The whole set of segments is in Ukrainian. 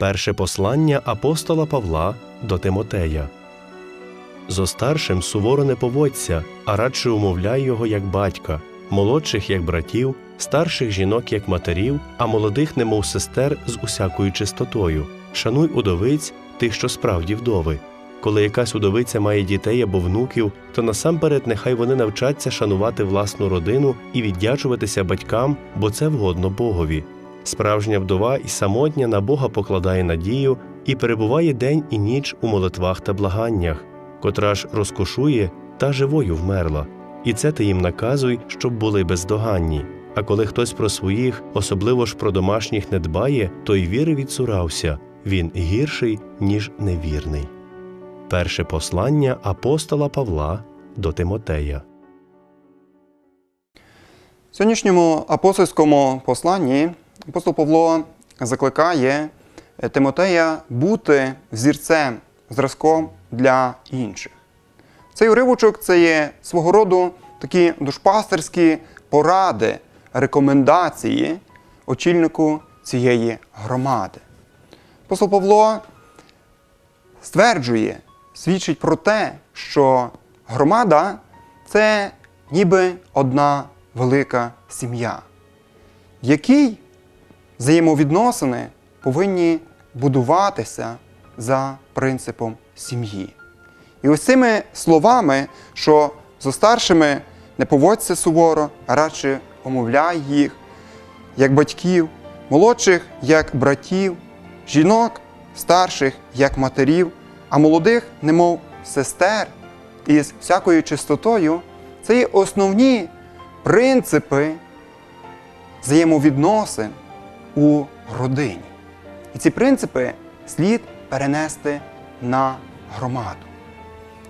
Перше послання апостола Павла до Тимотея. Зо старшим суворо не поводься, а радше умовляй його як батька, молодших як братів, старших жінок як матерів, а молодих немов сестер з усякою чистотою. Шануй удовиць тих, що справді вдови. Коли якась удовиця має дітей або внуків, то насамперед нехай вони навчаться шанувати власну родину і віддячуватися батькам, бо це вгодно Богові. Справжня вдова і самотня на Бога покладає надію і перебуває день і ніч у молитвах та благаннях, котра ж розкошує та живою вмерла. І це ти їм наказуй, щоб були бездоганні. А коли хтось про своїх, особливо ж про домашніх, не дбає, то й віри відсурався він гірший, ніж невірний. Перше послання апостола Павла до Тимотея. В сьогоднішньому апостольському посланні апостол Павло закликає Тимотея бути взірцем, зразком для інших. Цей уривочок це є свого роду такі душпастерські поради, рекомендації очільнику цієї громади. Апостол Павло стверджує, свідчить про те, що громада це ніби одна велика сім'я, в якій взаємовідносини повинні будуватися за принципом сім'ї. І ось цими словами, що зо старшими не поводься суворо, а радше омовляй їх, як батьків, молодших як братів, жінок старших як матерів, а молодих, немов сестер, із всякою чистотою, це є основні принципи взаємовідносин у родині. І ці принципи слід перенести на громаду.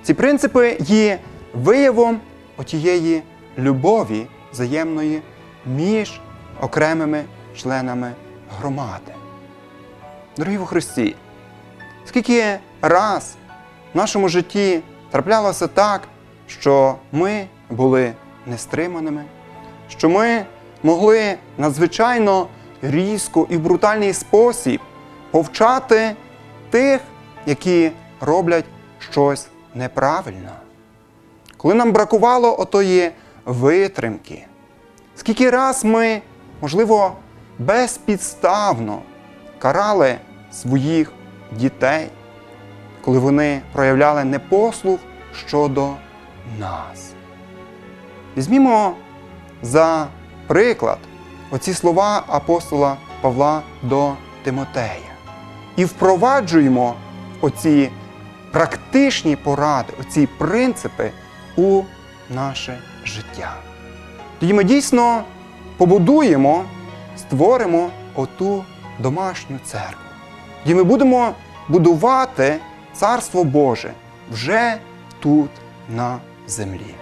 Ці принципи є виявом отієї любові взаємної між окремими членами громади. Дорогі у Христі, скільки раз в нашому житті траплялося так, що ми були нестриманими, що ми могли надзвичайно різко і брутальний спосіб повчати тих, які роблять щось неправильно. Коли нам бракувало отої витримки, скільки раз ми, можливо, безпідставно карали своїх дітей, коли вони проявляли непослух щодо нас. Візьмімо за приклад оці слова апостола Павла до Тимотея і впроваджуємо оці практичні поради, оці принципи у наше життя. Тоді ми дійсно побудуємо, створимо оту домашню церкву. Тоді ми будемо будувати Царство Боже вже тут на землі.